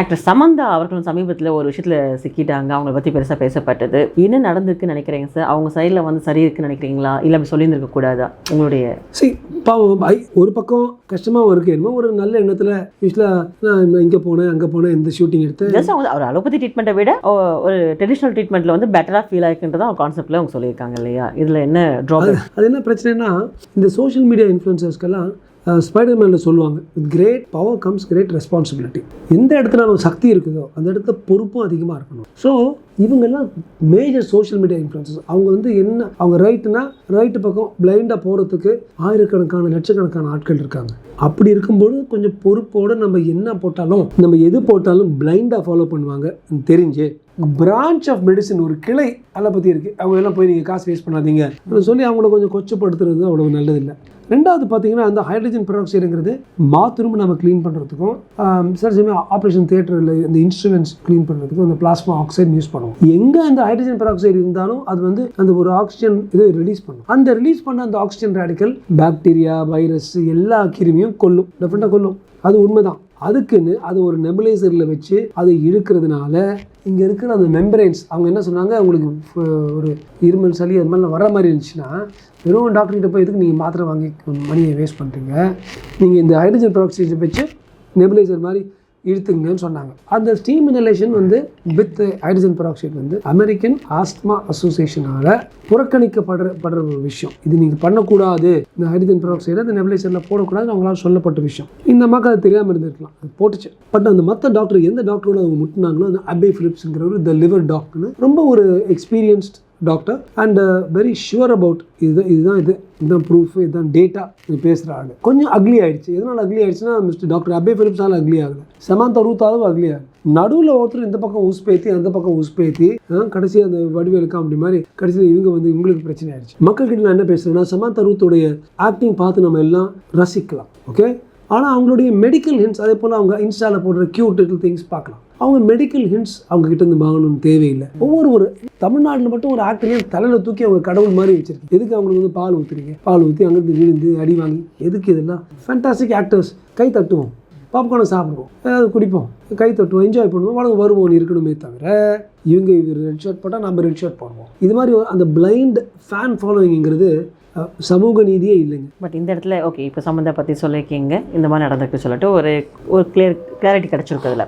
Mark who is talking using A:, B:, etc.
A: Actor Samantha அவர்களும் சமீபத்தில் ஒரு விஷயத்தில் சிக்கிட்டாங்க. அவங்கள பற்றி பெருசாக பேசப்பட்டது. என்ன நடந்திருக்குன்னு நினைக்கிறீங்க சார் அவங்க சைடில் வந்து சரி இருக்குன்னு நினைக்கிறீங்களா? இல்லை அப்படி சொல்லியிருந்திருக்க கூடாதா? உங்களுடைய
B: சரி பாவம் ஐ ஒரு பக்கம் கஷ்டமாகவும் இருக்கு. என்னமோ ஒரு நல்ல எண்ணத்தில் யூஸ்வலாக நான் இங்கே போனேன் அங்கே போனேன் இந்த ஷூட்டிங் எடுத்தேன்.
A: ஜஸ்ட் அவங்க அவர் அலோபதி ட்ரீட்மெண்ட்டை விட ஒரு ட்ரெடிஷ்னல் ட்ரீட்மெண்ட்டில் வந்து பெட்டராக ஃபீல் ஆயிருக்குன்றதா அவங்க கான்செப்ட்டில் அவங்க சொல்லியிருக்காங்க இல்லையா? இதில் என்ன ட்ராபேக்
B: அது என்ன பிரச்சனைனா இந்த சோஷியல் மீடியா இன்ஃப்ளூயன்சர்ஸ்க்கெல்லாம் ஸ்பைடர்மேனில் சொல்லுவாங்க with great power comes great responsibility எந்த இடத்துல நம்ம சக்தி இருக்குதோ அந்த இடத்துல பொறுப்பும் அதிகமாக இருக்கணும். ஸோ இவங்கெல்லாம் மேஜர் சோஷியல் மீடியா இன்ஃப்ளூயன்சஸ் அவங்க வந்து என்ன அவங்க ரைட்டுனா ரைட்டு பக்கம் பிளைண்டாக போகிறதுக்கு ஆயிரக்கணக்கான லட்சக்கணக்கான ஆட்கள் இருக்காங்க. அப்படி இருக்கும்போது கொஞ்சம் பொறுப்போடு நம்ம என்ன போட்டாலும் நம்ம எது போட்டாலும் பிளைண்டாக ஃபாலோ பண்ணுவாங்க தெரிஞ்சு. பிரான்ச் ஆஃப் மெடிசின் ஒரு கிளை அலோபதி இருக்குது அவங்க எல்லாம் போய் நீங்கள் காசு வேஸ்ட் பண்ணாதீங்க. அப்படின்னு சொல்லி அவங்கள கொஞ்சம் கொச்சப்படுத்துறது அவ்வளோ நல்லதில்லை. ரெண்டாவது பார்த்தீங்கன்னா அந்த ஹைட்ரஜன் பெராக்சைடுங்கிறது பாத்ரூம் நம்ம க்ளீன் பண்ணுறதுக்கும் சில சமயம் ஆப்ரேஷன் தியேட்டரில் இந்த இன்ஸ்ட்ருமெண்ட்ஸ் க்ளீன் பண்ணுறதுக்கும் அந்த பிளாஸ்மா ஆக்சைடு யூஸ் பண்ணுவோம். எங்கே அந்த ஹைட்ரஜன் பெராக்சைடு இருந்தாலும் அது வந்து அந்த ஒரு ஆக்சிஜன் இது ரிலீஸ் பண்ணும். அந்த ரிலீஸ் பண்ண அந்த ஆக்சிஜன் ரேடிக்கல் பாக்டீரியா வைரஸ் எல்லா கிருமியும் கொல்லும். டெஃபினட்டாக கொல்லும். அது உண்மைதான். அதுக்குன்னு அது ஒரு நெபுலைசரில் வச்சு அதை இழுக்கிறதுனால இங்கே இருக்கிற அந்த மெம்பரைன்ஸ் அவங்க என்ன சொன்னாங்க? உங்களுக்கு ஒரு இருமல் சளி அது மாதிரிலாம் வர மாதிரி இருந்துச்சுன்னா வெறும் டாக்டர்கிட்ட போய் எதுக்கு நீங்கள் மாத்திரை வாங்கி மணியை வேஸ்ட் பண்ணுறீங்க நீங்கள் இந்த ஹைட்ரஜன் பெராக்சைடை வச்சு நெபுலைசர் மாதிரி இழுத்துங்கன்னு சொன்னாங்க. அந்த ஸ்டீம் இனலேஷன் வந்து வித் ஹைட்ரஜன் பெராக்சைடு வந்து அமெரிக்கன் ஆஸ்துமா அசோசியேஷனால் புறக்கணிக்கப்படுற படுற ஒரு விஷயம். இது நீங்கள் பண்ணக்கூடாது. இந்த ஹைட்ரஜன் பெராக்சைடு அந்த நெபிலேஷனில் போடக்கூடாதுன்னு அவங்களால சொல்லப்பட்ட விஷயம். இந்த மக்கள் அது தெரியாமல் இருந்திருக்கலாம். அது போட்டுச்சு. பட் அந்த மற்ற டாக்டர் எந்த டாக்டரோட அவங்க முட்டினாங்களோ அந்த அபே ஃபிலிப்ஸுங்கிறவர் த லிவர் டாக்டர்னு ரொம்ப ஒரு experienced doctor and very sure about இது இதுதான் இது இதுதான் ப்ரூஃப் இதுதான் டேட்டா இது பேசுகிற ஆள். கொஞ்சம் அக்லி ஆயிடுச்சு. எதனால் அக்லி ஆயிடுச்சுன்னா மிஸ்டர் டாக்டர் அபே ஃபிலிப்ஸால் அக்லி ஆகலை. சமாந்தா ரூத்தாலும் அக்லி ஆகல. நடுவில் ஒருத்தர் இந்த பக்கம் உஸ்பேத்தி அந்த பக்கம் உஸ்பேத்தி கடைசி அந்த வடிவேலுக்கு அப்படி மாதிரி கடைசியில் இவங்க வந்து இவங்களுக்கு பிரச்சனை ஆயிடுச்சு. மக்கள்கிட்ட நான் என்ன பேசுகிறேன்னா சமாந்தா ரூத்துடைய ஆக்டிங் பார்த்து நம்ம எல்லாம் ரசிக்கலாம் ஓகே ஆனால் அவங்களுடைய மெடிக்கல் ஹின்ஸ் அதே போல் அவங்க இன்ஸ்டாவில் போடுற கியூட் லிட்டில் திங்ஸ் பார்க்கலாம். அவங்க மெடிக்கல் ஹிண்ட்ஸ் அவங்க கிட்ட இருந்து வாங்கணும்னு தேவையில்லை. ஒவ்வொரு ஒரு தமிழ்நாட்டில் மட்டும் ஒரு ஆக்டரையும் தலையில் தூக்கி அவங்க கடவுள் மாதிரி வச்சிருக்கு. எதுக்கு அவங்களுக்கு வந்து பால் ஊற்றுறீங்க பால் ஊற்றி அங்கேருந்து விழுந்து அடி வாங்கி எதுக்கு இதெல்லாம்? ஃபேண்டாஸ்டிக் ஆக்டர்ஸ் கை தட்டுவோம். பாப்கார்னை சாப்பிடுவோம். ஏதாவது குடிப்போம். கை தட்டுவோம் என்ஜாய் பண்ணுவோம். வளர்ந்து வருவோம் இருக்கணுமே தவிர இவங்க இவர் ரெட் ஷர்ட் போட்டால் நம்ம ரெட் ஷர்ட் போடுவோம். இது மாதிரி ஒரு- அந்த பிளைண்ட் ஃபேன் ஃபாலோவிங்கிறது சமூக நீதியே இல்லைங்க.
A: பட் இந்த இடத்துல ஓகே இப்போ சம்மந்த பற்றி சொல்லியிருக்கீங்க. இந்த மாதிரி நடந்திருக்கு சொல்லிட்டு ஒரு ஒரு கிளியர் கிளாரிட்டி கிடச்சிருக்கு அதில்.